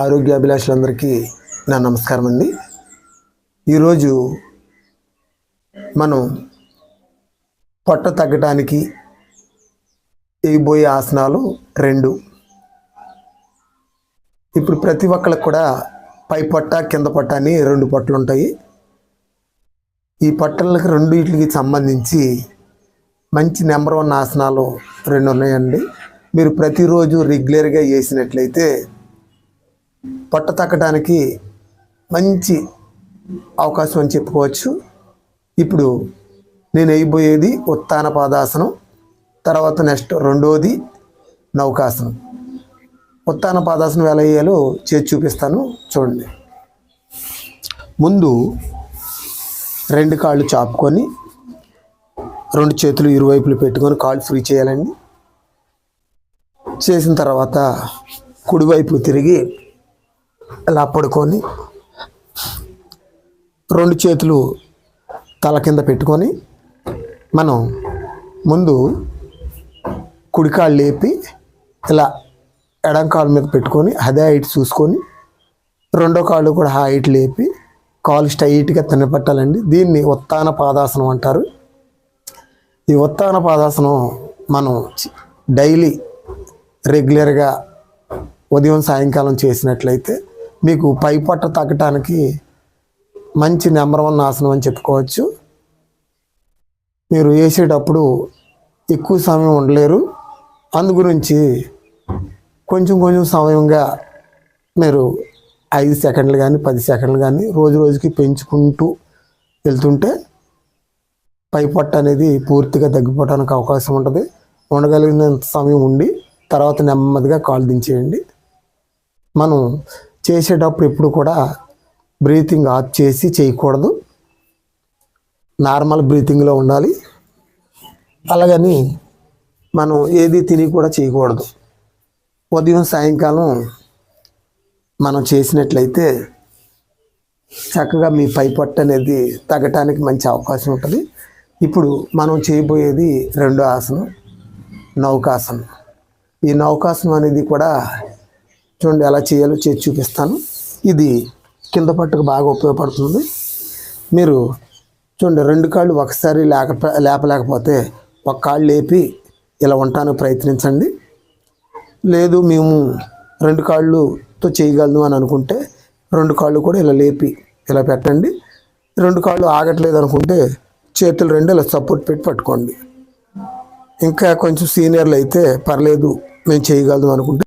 ఆరోగ్యాభిలాషులందరికీ నా నమస్కారం అండి ఈరోజు మనం పొట్ట తగ్గటానికి వేయబోయే ఆసనాలు రెండు. ఇప్పుడు ప్రతి ఒక్కరికి కూడా పై పొట్ట కింద పొట్ట అని రెండు పొట్టలు ఉంటాయి. ఈ పొట్టలకు రెండు వీటికి సంబంధించి మంచి నెంబర్ వన్ ఆసనాలు రెండు ఉన్నాయండి. మీరు ప్రతిరోజు రెగ్యులర్గా చేసినట్లయితే పొట్ట తగ్గడానికి మంచి అవకాశం అని చెప్పుకోవచ్చు. ఇప్పుడు నేను వేయబోయేది ఉత్తాన పాదాసనం తర్వాత నెక్స్ట్ రెండోది నౌకాసనం. ఉత్తాన పాదాసనం ఎలా వేయాలో చేసి చూపిస్తాను చూడండి. ముందు రెండు కాళ్ళు చాపుకొని రెండు చేతులు ఇరువైపులు పెట్టుకొని కాళ్ళు ఫ్రీ చేయాలండి. చేసిన తర్వాత కుడివైపు తిరిగి ఇలా పడుకొని రెండు చేతులు తల కింద పెట్టుకొని మనం ముందు కుడికాళ్ళు లేపి ఇలా ఎడం కాలు మీద పెట్టుకొని అదే హైట్ చూసుకొని రెండో కాళ్ళు కూడా హైట్ లేపి కాలు స్ట్రైట్గా తినపెట్టాలండి దీన్ని ఉత్తాన పాదాసనం అంటారు. ఈ ఉత్తాన పాదాసనం మనం డైలీ రెగ్యులర్గా ఉదయం సాయంకాలం చేసినట్లయితే మీకు పై పొట్ట తగ్గటానికి మంచి నెంబర్ వన్ ఆసనం అని చెప్పుకోవచ్చు. మీరు వేసేటప్పుడు ఎక్కువ సమయం ఉండలేరు. అందు గురించి కొంచెం కొంచెం సమయంగా మీరు ఐదు సెకండ్లు కానీ పది సెకండ్లు కానీ రోజు రోజుకి పెంచుకుంటూ వెళ్తుంటే పై పొట్ట అనేది పూర్తిగా తగ్గిపోవడానికి అవకాశం ఉంటుంది. ఉండగలిగినంత సమయం ఉండి తర్వాత నెమ్మదిగా కాలు దించేయండి. మనం చేసేటప్పుడు ఎప్పుడు కూడా బ్రీతింగ్ ఆఫ్ చేసి చేయకూడదు. నార్మల్ బ్రీతింగ్లో ఉండాలి. అలాగని మనం ఏది తిని కూడా చేయకూడదు. ఉదయం సాయంకాలం మనం చేసినట్లయితే చక్కగా మీ పై అనేది తగ్గటానికి మంచి అవకాశం ఉంటుంది. ఇప్పుడు మనం చేయబోయేది రెండో ఆసనం నౌకాసనం. ఈ నౌకాసనం అనేది కూడా చూడండి ఎలా చేయాలో చేసి చూపిస్తాను. ఇది కింద పట్టుకు బాగా ఉపయోగపడుతుంది. మీరు చూడండి రెండు కాళ్ళు ఒకసారి లేక లేపలేకపోతే ఒక కాళ్ళు లేపి ఇలా ఉండటానికి ప్రయత్నించండి. లేదు మేము రెండు కాళ్ళుతో చేయగలను అని అనుకుంటే రెండు కాళ్ళు కూడా ఇలా లేపి ఇలా పెట్టండి. రెండు కాళ్ళు ఆగట్లేదు అనుకుంటే చేతులు రెండు ఇలా సపోర్ట్ పెట్టి పట్టుకోండి. ఇంకా కొంచెం సీనియర్లు అయితే పర్లేదు మేము చేయగలదు అనుకుంటే